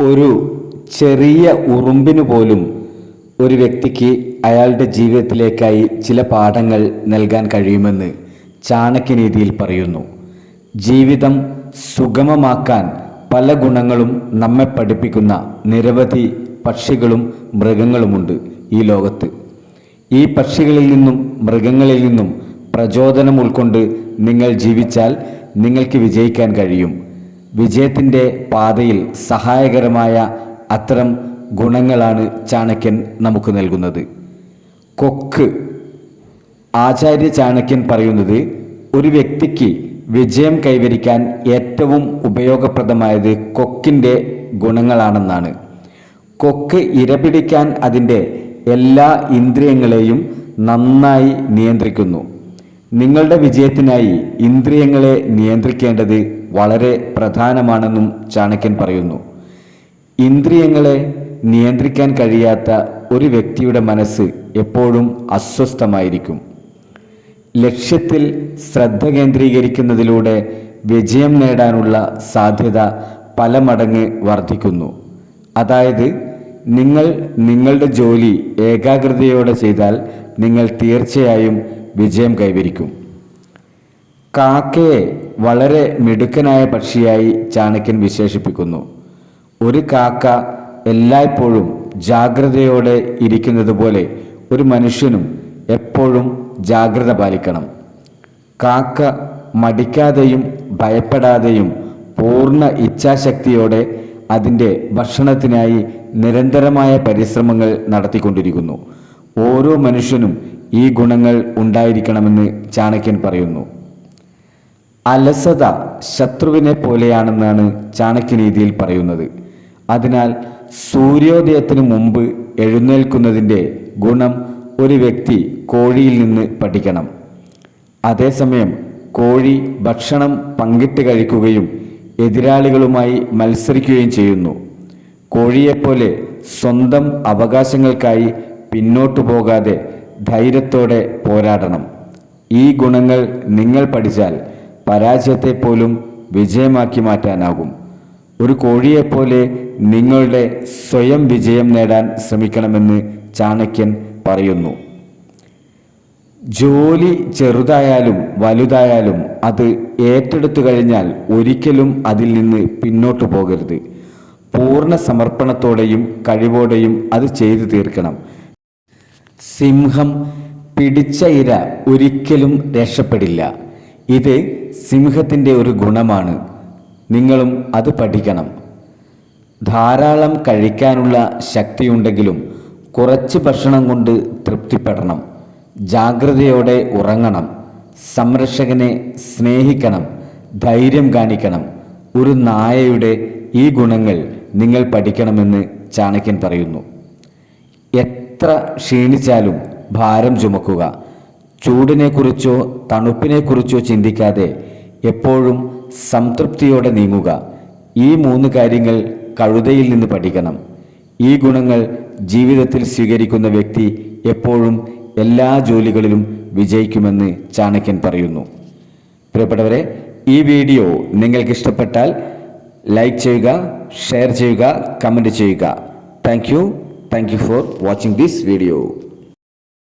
ഒരു ചെറിയ ഉറുമ്പിന് പോലും ഒരു വ്യക്തിക്ക് അയാളുടെ ജീവിതത്തിലേക്കായി ചില പാഠങ്ങൾ നൽകാൻ കഴിയുമെന്ന് ചാണക്യനീതിയിൽ പറയുന്നു. ജീവിതം സുഗമമാക്കാൻ പല ഗുണങ്ങളും നമ്മെ പഠിപ്പിക്കുന്ന നിരവധി പക്ഷികളും മൃഗങ്ങളുമുണ്ട് ഈ ലോകത്ത്. ഈ പക്ഷികളിൽ നിന്നും മൃഗങ്ങളിൽ നിന്നും പ്രചോദനം ഉൾക്കൊണ്ട് നിങ്ങൾ ജീവിച്ചാൽ നിങ്ങൾക്ക് വിജയിക്കാൻ കഴിയും. വിജയത്തിന്റെ പാതയിൽ സഹായകരമായ അത്തരം ഗുണങ്ങളാണ് ചാണക്യൻ നമുക്ക് നൽകുന്നത്. കൊക്ക് ആചാര്യ ചാണക്യൻ പറയുന്നത് ഒരു വ്യക്തിക്ക് വിജയം കൈവരിക്കാൻ ഏറ്റവും ഉപയോഗപ്രദമായത് കൊക്കിന്റെ ഗുണങ്ങളാണെന്നാണ്. കൊക്ക് ഇരപിടിക്കാൻ അതിന്റെ എല്ലാ ഇന്ദ്രിയങ്ങളെയും നന്നായി നിയന്ത്രിക്കുന്നു. നിങ്ങളുടെ വിജയത്തിനായി ഇന്ദ്രിയങ്ങളെ നിയന്ത്രിക്കേണ്ടത് വളരെ പ്രധാനമാണെന്നും ചാണക്യൻ പറയുന്നു. ഇന്ദ്രിയങ്ങളെ നിയന്ത്രിക്കാൻ കഴിയാത്ത ഒരു വ്യക്തിയുടെ മനസ്സ് എപ്പോഴും അസ്വസ്ഥമായിരിക്കും. ലക്ഷ്യത്തിൽ ശ്രദ്ധ കേന്ദ്രീകരിക്കുന്നതിലൂടെ വിജയം നേടാനുള്ള സാധ്യത പല മടങ്ങ് വർദ്ധിക്കുന്നു. അതായത് നിങ്ങൾ നിങ്ങളുടെ ജോലി ഏകാഗ്രതയോടെ ചെയ്താൽ നിങ്ങൾ തീർച്ചയായും വിജയം കൈവരിക്കും. കാക്കയെ വളരെ മിടുക്കനായ പക്ഷിയായി ചാണക്യൻ വിശേഷിപ്പിക്കുന്നു. ഒരു കാക്ക എല്ലായ്പ്പോഴും ജാഗ്രതയോടെ ഇരിക്കുന്നത് പോലെ ഒരു മനുഷ്യനും എപ്പോഴും ജാഗ്രത പാലിക്കണം. കാക്ക മടിക്കാതെയും ഭയപ്പെടാതെയും പൂർണ ഇച്ഛാശക്തിയോടെ അതിന്റെ ഭക്ഷണത്തിനായി നിരന്തരമായ പരിശ്രമങ്ങൾ നടത്തിക്കൊണ്ടിരിക്കുന്നു. ഓരോ മനുഷ്യനും ഈ ഗുണങ്ങൾ ഉണ്ടായിരിക്കണമെന്ന് ചാണക്യൻ പറയുന്നു. അലസത ശത്രുവിനെ പോലെയാണെന്നാണ് ചാണക്യനീതിയിൽ പറയുന്നത്. അതിനാൽ സൂര്യോദയത്തിനു മുമ്പ് എഴുന്നേൽക്കുന്നതിന്റെ ഗുണം ഒരു വ്യക്തി കോഴിയിൽ നിന്ന് പഠിക്കണം. അതേസമയം കോഴി ഭക്ഷണം പങ്കിട്ട് കഴിക്കുകയും എതിരാളികളുമായി മത്സരിക്കുകയും ചെയ്യുന്നു. കോഴിയെപ്പോലെ സ്വന്തം അവകാശങ്ങൾക്കായി പിന്നോട്ടു പോകാതെ ധൈര്യത്തോടെ പോരാടണം. ഈ ഗുണങ്ങൾ നിങ്ങൾ പഠിച്ചാൽ പരാജയത്തെ പോലും വിജയമാക്കി മാറ്റാനാകും. ഒരു കോഴിയെപ്പോലെ നിങ്ങളുടെ സ്വയം വിജയം നേടാൻ ശ്രമിക്കണമെന്ന് ചാണക്യൻ പറയുന്നു. ജോലി ചെറുതായാലും വലുതായാലും അത് ഏറ്റെടുത്തു കഴിഞ്ഞാൽ ഒരിക്കലും അതിൽ നിന്ന് പിന്നോട്ടു പോകരുത്. പൂർണ സമർപ്പണത്തോടെയും കഴിവോടെയും അത് ചെയ്തു തീർക്കണം. സിംഹം പിടിച്ച ഇര ഒരിക്കലും രക്ഷപ്പെടില്ല. ഇത് സിംഹത്തിന്റെ ഒരു ഗുണമാണ്. നിങ്ങളും അത് പഠിക്കണം. ധാരാളം കഴിക്കാനുള്ള ശക്തിയുണ്ടെങ്കിലും കുറച്ച് ഭക്ഷണം കൊണ്ട് തൃപ്തിപ്പെടണം. ജാഗ്രതയോടെ ഉറങ്ങണം. സംരക്ഷകനെ സ്നേഹിക്കണം. ധൈര്യം കാണിക്കണം. ഒരു നായയുടെ ഈ ഗുണങ്ങൾ നിങ്ങൾ പഠിക്കണമെന്ന് ചാണക്യൻ പറയുന്നു. എത്ര ക്ഷീണിച്ചാലും ഭാരം ചുമക്കുക. ചൂടിനെക്കുറിച്ചോ തണുപ്പിനെക്കുറിച്ചോ ചിന്തിക്കാതെ എപ്പോഴും സംതൃപ്തിയോടെ നീങ്ങുക. ഈ മൂന്ന് കാര്യങ്ങൾ കഴുതയിൽ നിന്ന് പഠിക്കണം. ഈ ഗുണങ്ങൾ ജീവിതത്തിൽ സ്വീകരിക്കുന്ന വ്യക്തി എപ്പോഴും എല്ലാ ജോലികളിലും വിജയിക്കുമെന്ന് ചാണക്യൻ പറയുന്നു. പ്രിയപ്പെട്ടവരെ ഈ വീഡിയോ നിങ്ങൾക്ക് ഇഷ്ടപ്പെട്ടാൽ ലൈക്ക് ചെയ്യുക ഷെയർ ചെയ്യുക കമന്റ് ചെയ്യുക. Thank you. Thank you for watching this video.